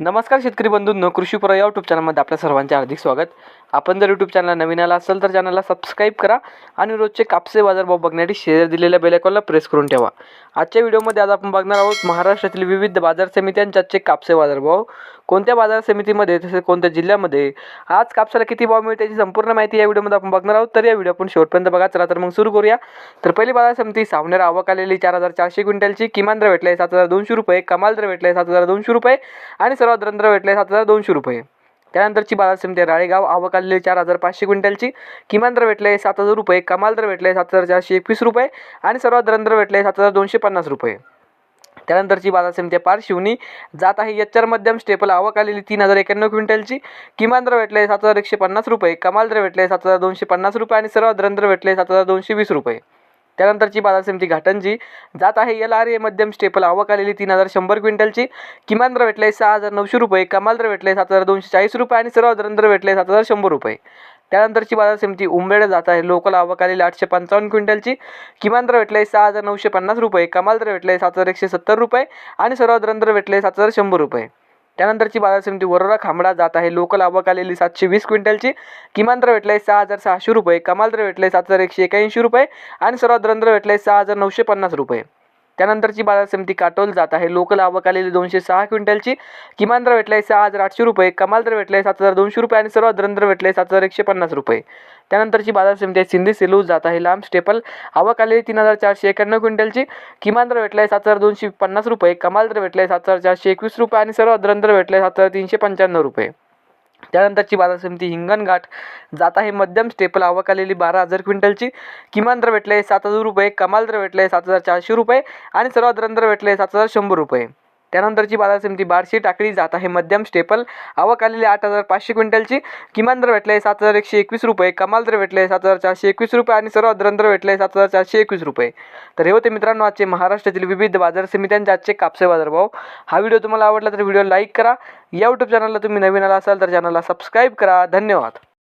नमस्कार शेतकरी बंधूंनो कृषीपुरा या यूट्यूब चॅनलमध्ये आपल्या सर्वांचे हार्दिक स्वागत. आपण जर यूट्यूब चॅनलला नवीन आला असेल तर चॅनलला सबस्क्राईब करा आणि रोजचे कापसे बाजारभाव बघण्यासाठी शेअर दिलेल्या बेलायकॉनला प्रेस करून ठेवा. आजच्या व्हिडिओमध्ये आज आपण बघणार आहोत महाराष्ट्रातील विविध बाजार समित्यांच्याचे कापसे बाजारभाव कोणत्या बाजार समितीमध्ये तसेच कोणत्या जिल्ह्यामध्ये आज कापसाला किती भाव मिळते याची संपूर्ण माहिती या व्हिडिओमध्ये आपण बघणार आहोत. तर या व्हिडिओ आपण शेवटपर्यंत बघा चला तर मग सुरू करूया. तर पहिली बाजार समिती सावनेर आवक आलेली चार हजार चारशे क्विंटलची किमान दर भेटले सात हजार दोनशे रुपये कमाल दर भेटले सात हजार दोनशे रुपये आणि सर्व सर्वात दर भेटले सात हजार दोनशे रुपये. त्यानंतरची बाजार समिती राळेगाव आवक आलेली चार हजार पाचशे क्विंटलची. किमान दर भेटले सात हजार रुपये कमाल दर भेटले सात हजार चारशे एकवीस रुपये आणि सर्वात दरंद्र भेटले सात हजार दोनशे पन्नास रुपये. त्यानंतरची बाजार समिती पार पारशिवनी जात आहे यच्चर मध्यम स्टेपल आवक आलेली तीन हजार एक्याण्णव क्विंटलची. किमान दर भेटले सात हजार एकशे पन्नास रुपये कमाल दर भेटले सात हजार दोनशे पन्नास रुपये आणि सर्वात दरंद्र भेटले सात हजार दोनशे वीस रुपये. त्यानंतरची बाजार समिती घाटंजी. जात आहे एल आर ए मध्यम स्टेपल. आवक आलेली तीन हजार शंभर क्विंटलची. किमान दर भेटले सहा हजार नऊशे रुपये. कमाल दर भेटले सात हजार दोनशे चाळीस रुपये आणि सर्व दर भेटले सात हजार शंभर रुपये. त्यानंतरची बाजार समिती उंबेड जात आहे. लोकल आवक आलेली आठशे पंचावन्न क्विंटलची. किमान दर भेटले सहा हजार नऊशे पन्नास रुपये. कमाल दर भेटले सात हजार एकशे सत्तर रुपये आणि सर्व दर भेटले सात हजार शंभर रुपये. त्यानंतरची बाजार समिती वरोरा खांबडा जात आहे. लोकल आवक आलेली सातशे वीस क्विंटलची किमान दर आहे सहा हजार सहाशे रुपये कमाल दर आहे सात हजार एकशे एक्याऐंशी रुपये आणि सर्वात दर भेटले सहा हजार नऊशे पन्नास रुपये. त्यानंतरची बाजार समिती काटोल जात आहे. लोकल आवक आलेली दोनशे सहा क्विंटलची. किमान दर भेटले सहा हजार आठशे रुपये. कमाल दर भेटले सात हजार दोनशे रुपये आणि सर्वात दर भेटले सात हजार एकशे पन्नास रुपये. त्यानंतरची बाजार समिती आहे सिंधी सेलू जात आहे लांब स्टेपल. आवक आलेली तीन हजार चारशे एक्याण्णव क्विंटलची. किमान दर आहे सात हजार दोनशे पन्नास रुपये. कमाल दर भेटले सात हजार चारशे एकवीस रुपये आणि सर्वात दर भेटले सात हजार तीनशे पंच्याण्णव रुपये. त्यानंतरची बाजार समिती हिंगणघाट जात आहे मध्यम स्टेपल आवक आलेली बारा हजार क्विंटलची. किमान दर भेटले सात हजार रुपये कमाल दर भेटले सात हजार चारशे रुपये आणि सर्वात दर भेटले सात हजार शंभर रुपये. त्यानंतरची बाजार समिती बारशी टाकळी जात आहे. मध्यम स्टेपल. आवक आलेली आठ हजार पाचशे क्विंटलची. किमान दर भेटले सात हजार एकशे एकवीस रुपये. कमाल दर भेटले सात हजार चारशे एकवीस रुपये आणि सर्वात दर भेटले सात हजार चारशे एकवीस रुपये. तर हे होते मित्रांनो आजचे महाराष्ट्रातील विविध बाजार समित्यांचे आजचे कापसे बाजारभाव. हा व्हिडिओ तुम्हाला आवडला तर व्हिडिओ लाईक करा. या यूट्यूब चॅनलला तुम्ही नवीन आला असाल तर चॅनलला सबस्क्राईब करा. धन्यवाद.